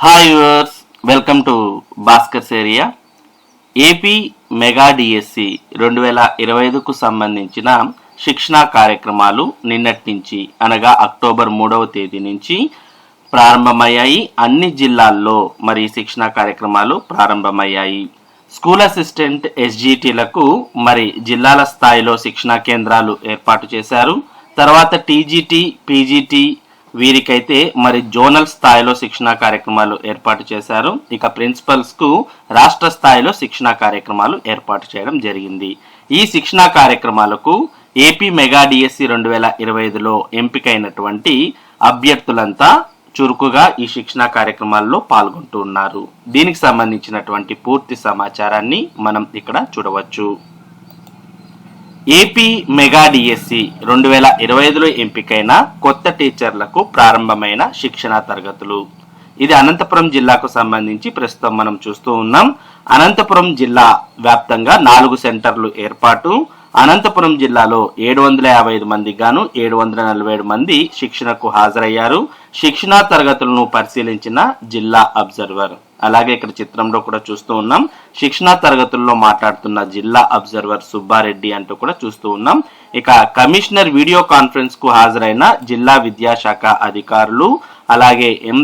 Hi viewers welcome to Bhaskar's area AP mega DSC రెండు వేల ఇరవై ఐదుకు సంబంధించిన శిక్షణా కార్యక్రమాలు నిన్నటి నుంచి అనగా అక్టోబర్ మూడవ తేదీ నుంచి ప్రారంభమయ్యాయి. అన్ని జిల్లాల్లో మరి శిక్షణా కార్యక్రమాలు ప్రారంభమయ్యాయి. స్కూల్ అసిస్టెంట్ ఎస్జిటిలకు మరి జిల్లాల స్థాయిలో శిక్షణా కేంద్రాలు ఏర్పాటు చేశారు. తర్వాత టీజీటీ పీజీటీ వీరికైతే మరి జోనల్ స్థాయిలో శిక్షణా కార్యక్రమాలు ఏర్పాటు చేశారు. ఇక ప్రిన్సిపల్స్కు రాష్ట్ర స్థాయిలో శిక్షణా కార్యక్రమాలు ఏర్పాటు చేయడం జరిగింది. ఈ శిక్షణా కార్యక్రమాలకు ఏపీ మెగా డిఎస్సి రెండు వేల ఇరవై ఐదులో ఎంపికైనటువంటి అభ్యర్థులంతా చురుకుగా ఈ శిక్షణా కార్యక్రమాల్లో పాల్గొంటూ ఉన్నారు. దీనికి సంబంధించినటువంటి పూర్తి సమాచారాన్ని మనం ఇక్కడ చూడవచ్చు. ఏపీ మెగా డిఎస్సి రెండు వేల ఇరవై ఐదులో ఎంపికైన కొత్త టీచర్లకు ప్రారంభమైన శిక్షణా తరగతులు. ఇది అనంతపురం జిల్లాకు సంబంధించి ప్రస్తుతం మనం చూస్తూ ఉన్నాం. అనంతపురం జిల్లా వ్యాప్తంగా నాలుగు సెంటర్లు ఏర్పాటు. అనంతపురం జిల్లాలో ఏడు వందల యాభై ఐదు మందికి గాను ఏడు వందల నలభై ఏడు మంది శిక్షణకు హాజరయ్యారు. శిక్షణా తరగతులను పరిశీలించిన జిల్లా అబ్జర్వర్. అలాగే ఇక్కడ చిత్రంలో కూడా చూస్తూ ఉన్నాం. శిక్షణా తరగతుల్లో మాట్లాడుతున్న జిల్లా అబ్జర్వర్ సుబ్బారెడ్డి అంటూ కూడా చూస్తూ ఉన్నాం. ఇక కమిషనర్ వీడియో కాన్ఫరెన్స్కు హాజరైన జిల్లా విద్యాశాఖ అధికారులు అలాగే ఎం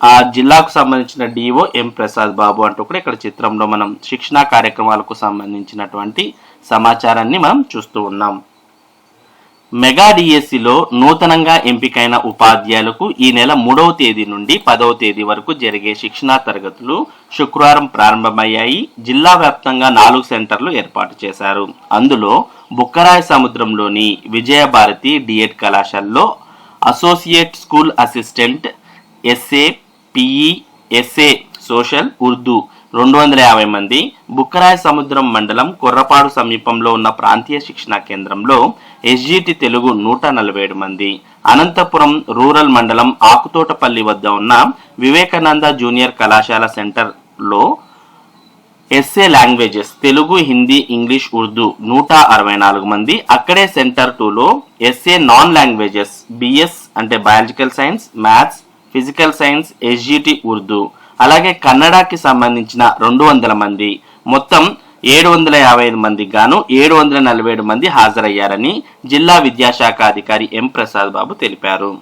ఆ జిల్లాకు సంబంధించిన డిఓ ఎం ప్రసాద్ బాబు అంటూ కూడా ఇక్కడ చిత్రంలో మనం శిక్షణా కార్యక్రమాలకు సంబంధించినటువంటి సమాచారాన్ని మనం చూస్తూ ఉన్నాం. మెగా డిఎస్సిలో నూతనంగా ఎంపికైన ఉపాధ్యాయులకు ఈ నెల మూడవ తేదీ నుండి పదవ తేదీ వరకు జరిగే శిక్షణా తరగతులు శుక్రవారం ప్రారంభమయ్యాయి. జిల్లా వ్యాప్తంగా నాలుగు సెంటర్లు ఏర్పాటు చేశారు. అందులో బుక్కరాయ సముద్రంలోని విజయభారతి డిఎడ్ కళాశాలలో associate school assistant SA PE SA social Urdu రెండు వందల యాభై మంది బుక్కరాయ సముద్రం మండలం కుర్రపాడు సమీపంలో ఉన్న ప్రాంతీయ శిక్షణా కేంద్రంలో ఎస్జిటి తెలుగు నూట నలభై ఏడు మంది అనంతపురం రూరల్ మండలం ఆకుతోటపల్లి వద్ద ఉన్న వివేకానంద జూనియర్ కళాశాల సెంటర్లో SA languages Telugu Hindi English Urdu నూట అరవై నాలుగు మంది అక్కడే సెంటర్ టూలో ఎస్ఏ నాన్ లాంగ్వేజెస్ బిఎస్ అంటే biological science maths physical science SGT Urdu అలాగే కన్నడకి సంబంధించిన రెండు వందల మంది మొత్తం ఏడు వందల యాభై ఐదు మందికి గాను ఏడు వందల నలభై ఏడు మంది హాజరయ్యారని జిల్లా విద్యాశాఖ అధికారి ఎం ప్రసాద్ బాబు తెలిపారు.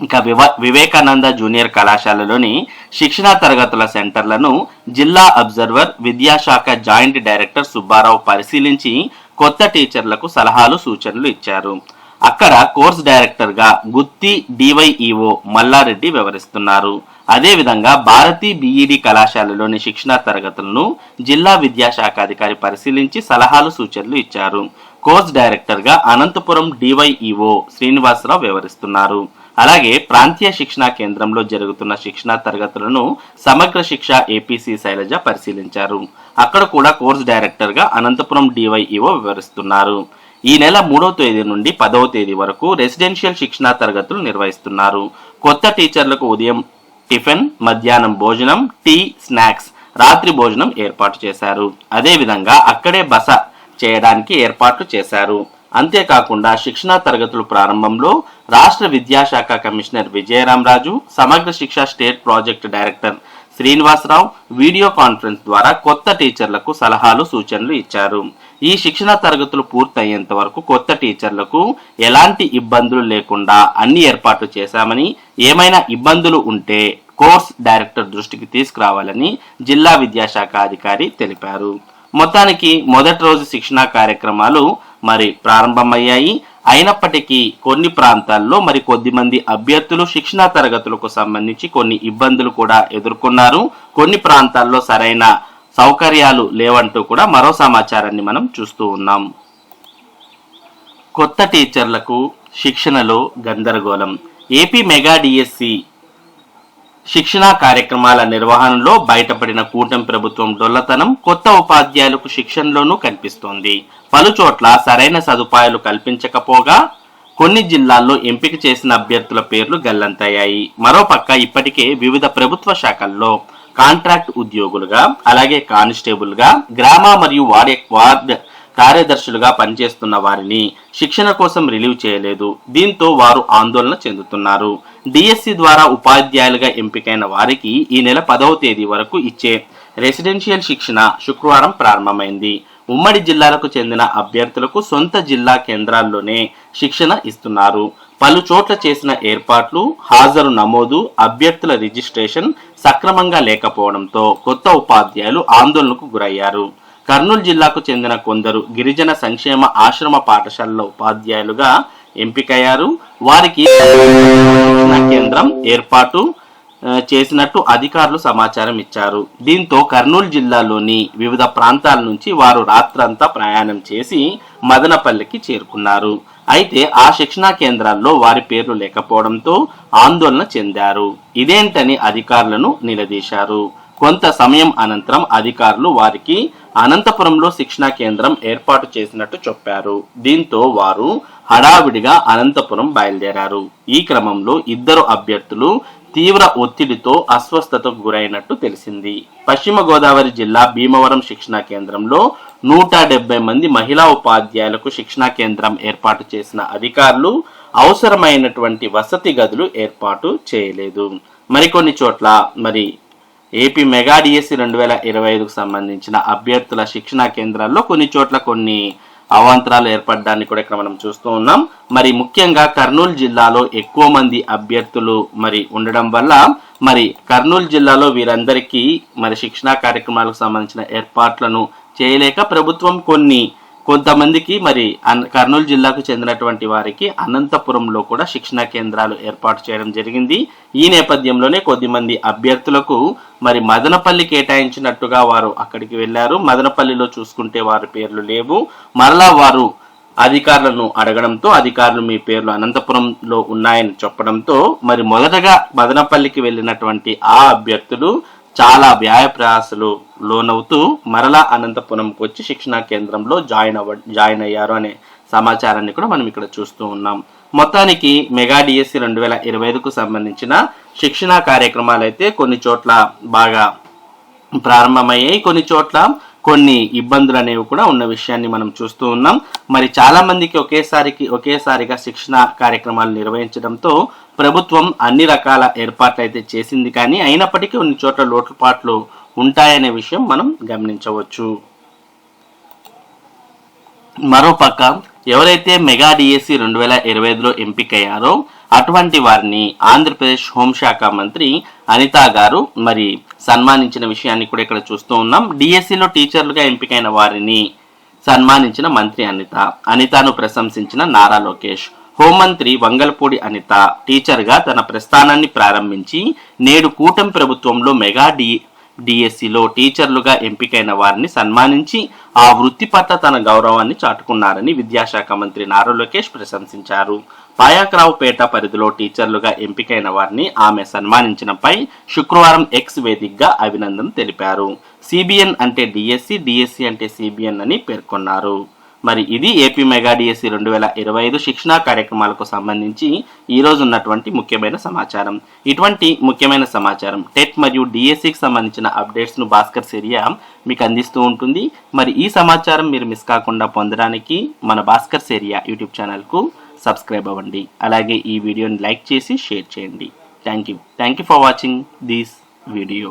ఇక వివ వివేకానంద జూనియర్ కళాశాలలోని శిక్షణా తరగతుల సెంటర్లను జిల్లా అబ్జర్వర్ విద్యాశాఖ జాయింట్ డైరెక్టర్ సుబ్బారావు పరిశీలించి కొత్త టీచర్లకు సలహాలు సూచనలు ఇచ్చారు. అక్కడ కోర్స్ డైరెక్టర్గా గుత్తి డివైఈఓ మల్లారెడ్డి వివరిస్తున్నారు. అదేవిధంగా భారతీ బీఈడి కళాశాలలోని శిక్షణా తరగతులను జిల్లా విద్యాశాఖ అధికారి పరిశీలించి సలహాలు సూచనలు ఇచ్చారు. కోర్స్ డైరెక్టర్గా అనంతపురం డివైఈఓ శ్రీనివాసరావు వివరిస్తున్నారు అలాగే ప్రాంతీయ శిక్షణా కేంద్రంలో జరుగుతున్న శిక్షణా తరగతులను సమగ్ర శిక్ష ఏపీసీ శైలజ పరిశీలించారు. అక్కడ కూడా కోర్స్ డైరెక్టర్గా అనంతపురం డివైఈఓ వివరిస్తున్నారు ఈ నెల మూడవ తేదీ నుండి పదవ తేదీ వరకు రెసిడెన్షియల్ శిక్షణా తరగతులు నిర్వహిస్తున్నారు. కొత్త టీచర్లకు ఉదయం టిఫిన్ మధ్యాహ్నం భోజనం టీ స్నాక్స్. రాత్రి భోజనం ఏర్పాటు చేశారు. అదేవిధంగా అక్కడే బస చేయడానికి ఏర్పాట్లు చేశారు. అంతేకాకుండా శిక్షణా తరగతుల ప్రారంభంలో రాష్ట్ర విద్యాశాఖ commissioner Vijayaramaraju Samagra Shiksha state project director Srinivasarao video conference ద్వారా కొత్త టీచర్లకు సలహాలు సూచనలు ఇచ్చారు. ఈ శిక్షణ తరగతులు పూర్తయ్యేంత వరకు కొత్త టీచర్లకు ఎలాంటి ఇబ్బందులు లేకుండా అన్ని ఏర్పాట్లు చేశామని ఏమైనా ఇబ్బందులు ఉంటే కోర్స్ డైరెక్టర్ దృష్టికి తీసుకురావాలని జిల్లా విద్యాశాఖ అధికారి తెలిపారు. మొత్తానికి మొదటి రోజు శిక్షణా కార్యక్రమాలు మరి ప్రారంభమయ్యాయి. అయినప్పటికీ కొన్ని ప్రాంతాల్లో మరి కొద్ది మంది అభ్యర్థులు శిక్షణా తరగతులకు సంబంధించి కొన్ని ఇబ్బందులు కూడా ఎదుర్కొన్నారు. కొన్ని ప్రాంతాల్లో సరైన సౌకర్యాలు లేవంటూ కూడా మరో సమాచారాన్ని మనం చూస్తూ ఉన్నాం. కొత్త టీచర్లకు శిక్షణలో గందరగోళం. ఏపీ మెగా డిఎస్సి శిక్షణా కార్యక్రమాల నిర్వహణలో బయటపడిన కూటమి ప్రభుత్వం డొల్లతనం కొత్త ఉపాధ్యాయులకు శిక్షణలోనూ కనిపిస్తోంది. పలుచోట్ల సరైన సదుపాయాలు కల్పించకపోగా కొన్ని జిల్లాల్లో ఎంపిక చేసిన అభ్యర్థుల పేర్లు గల్లంతయ్యాయి. మరోపక్క ఇప్పటికే వివిధ ప్రభుత్వ శాఖల్లో కాంట్రాక్ట్ ఉద్యోగులుగా అలాగే కానిస్టేబుల్గా గ్రామ మరియు వార్డ్ వార్డ్ కార్యదర్శులుగా పనిచేస్తున్న వారిని శిక్షణ కోసం రిలీవ్ చేయలేదు. దీంతో వారు ఆందోళన చెందుతున్నారు. డిఎస్సి ద్వారా ఉపాధ్యాయులుగా ఎంపికైన వారికి ఈ నెల పదవ తేదీ వరకు ఇచ్చే రెసిడెన్షియల్ శిక్షణ శుక్రవారం ప్రారంభమైంది. ఉమ్మడి జిల్లాలకు చెందిన అభ్యర్థులకు సొంత జిల్లా కేంద్రాల్లోనే శిక్షణ ఇస్తున్నారు. పలు చోట్ల చేసిన ఏర్పాట్లు హాజరు నమోదు అభ్యర్థుల రిజిస్ట్రేషన్ సక్రమంగా లేకపోవడంతో కొత్త ఉపాధ్యాయులు ఆందోళనకు గురయ్యారు. కర్నూలు జిల్లాకు చెందిన కొందరు గిరిజన సంక్షేమ ఆశ్రమ పాఠశాలలో ఉపాధ్యాయులుగా ఎంపికయ్యారు. వారికి కేంద్రం ఏర్పాటు చేసినట్టు అధికారులు సమాచారం ఇచ్చారు. దీంతో కర్నూలు జిల్లాలోని వివిధ ప్రాంతాల నుంచి వారు రాత్రంతా ప్రయాణం చేసి మదనపల్లికి చేరుకున్నారు. అయితే ఆ శిక్షణా కేంద్రాల్లో వారి పేర్లు లేకపోవడంతో ఆందోళన చెందారు. ఇదేంటని అధికారులను నిలదీశారు. కొంత సమయం అనంతరం అధికారులు వారికి అనంతపురంలో శిక్షణా కేంద్రం ఏర్పాటు చేసినట్టు చెప్పారు. దీంతో వారు హడావిడిగా అనంతపురం బయలుదేరారు. ఈ క్రమంలో ఇద్దరు అభ్యర్థులు తీవ్ర ఒత్తిడితో అస్వస్థతకు గురైనట్టు తెలిసింది. పశ్చిమ గోదావరి జిల్లా భీమవరం శిక్షణా కేంద్రంలో నూట డెబ్బై మంది మహిళా ఉపాధ్యాయులకు శిక్షణా కేంద్రం ఏర్పాటు చేసిన అధికారులు అవసరమైనటువంటి వసతి గదులు ఏర్పాటు చేయలేదు. మరికొన్ని చోట్ల మరి ఏపీ మెగా డిఎస్సి రెండు వేల ఇరవై ఐదుకు సంబంధించిన అభ్యర్థుల శిక్షణా కేంద్రాల్లో కొన్ని చోట్ల కొన్ని అవాంతరాలు ఏర్పడడాన్ని కూడా ఇక్కడ మనం చూస్తూ ఉన్నాం. మరి ముఖ్యంగా కర్నూలు జిల్లాలో ఎక్కువ మంది అభ్యర్థులు మరి ఉండడం వల్ల మరి కర్నూలు జిల్లాలో వీరందరికీ మరి శిక్షణా కార్యక్రమాలకు సంబంధించిన ఏర్పాట్లను చేయలేక ప్రభుత్వం కొన్ని కొంతమందికి మరి అన్- కర్నూలు జిల్లాకు చెందినటువంటి వారికి అనంతపురంలో కూడా శిక్షణా కేంద్రాలు ఏర్పాటు చేయడం జరిగింది. ఈ నేపథ్యంలోనే కొద్దిమంది అభ్యర్థులకు మరి మదనపల్లి కేటాయించినట్టుగా వారు అక్కడికి వెళ్ళారు మదనపల్లిలో చూసుకుంటే వారి పేర్లు లేవు. మరలా వారు అధికారులను అడగడంతో అధికారులు మీ పేర్లు అనంతపురంలో ఉన్నాయని చెప్పడంతో మరి మొదటగా మదనపల్లికి వెళ్ళినటువంటి ఆ అభ్యర్థులు చాలా వ్యాయ ప్రయాసలు లోనవుతూ మరలా అనంతపురంకి వచ్చి శిక్షణా కేంద్రంలో జాయిన్ అవ్వ జాయిన్ అయ్యారు అనే సమాచారాన్ని కూడా మనం ఇక్కడ చూస్తూ ఉన్నాం. మొత్తానికి మెగా డిఎస్సి రెండు వేల ఇరవై ఐదుకు సంబంధించిన శిక్షణా కార్యక్రమాలు అయితే కొన్ని చోట్ల బాగా ప్రారంభమయ్యాయి. కొన్ని చోట్ల కొన్ని ఇబ్బందులు అనేవి కూడా ఉన్న విషయాన్ని మనం చూస్తూ ఉన్నాం. మరి చాలా మందికి ఒకేసారికి ఒకేసారిగా శిక్షణ కార్యక్రమాలు నిర్వహించడంతో ప్రభుత్వం అన్ని రకాల ఏర్పాట్లు అయితే చేసింది కానీ అయినప్పటికీ కొన్ని చోట్ల లోటుపాట్లు ఉంటాయనే విషయం మనం గమనించవచ్చు. మరోపక్క ఎవరైతే మెగా డిఎస్సి రెండు వేల ఇరవై ఐదులో ఎంపికయ్యారో అటువంటి వారిని ఆంధ్రప్రదేశ్ హోంశాఖ మంత్రి అనితా గారు. మరి సన్మానించిన విషయాన్ని కూడా ఇక్కడ చూస్తూ ఉన్నాం. డిఎస్సిలో టీచర్లుగా ఎంపికైన వారిని సన్మానించిన మంత్రి అనిత అనితను ప్రశంసించిన నారా లోకేష్ హోంమంత్రి వంగల్పూడి అనిత టీచర్గా తన ప్రస్థానాన్ని ప్రారంభించి నేడు కూటమి ప్రభుత్వంలో మెగా డి డిఎస్సిలో టీచర్లుగా ఎంపికైన వారిని సన్మానించి ఆ వృత్తి పట్ల తన గౌరవాన్ని చాటుకున్నారని విద్యాశాఖ మంత్రి నారా లోకేష్ ప్రశంసించారు. పాయాక్రావుపేట పరిధిలో టీచర్లుగా ఎంపికైన వారిని ఆమె సన్మానించినపై శుక్రవారం ఎక్స్ వేదికగా అభినందన తెలిపారు. సిబిఎన్ అంటే డిఎస్సి డిఎస్సి అంటే సిబిఎన్ అని పేర్కొన్నారు. మరి ఇది ఏపీ మెగా డిఎస్సి రెండు వేల ఇరవై ఐదు శిక్షణా కార్యక్రమాలకు సంబంధించి ఈ రోజు ఉన్నటువంటి ముఖ్యమైన సమాచారం. ఇటువంటి ముఖ్యమైన సమాచారం టెట్ మరియు డిఎస్సికి సంబంధించిన అప్డేట్స్ను భాస్కర్ సిరియా మీకు అందిస్తూ ఉంటుంది. మరి ఈ సమాచారం మీరు మిస్ కాకుండా పొందడానికి మన భాస్కర్ సేరియా యూట్యూబ్ ఛానల్కు సబ్స్క్రైబ్ అవ్వండి. అలాగే ఈ వీడియోని లైక్ చేసి షేర్ చేయండి. Thank you thank you for watching this video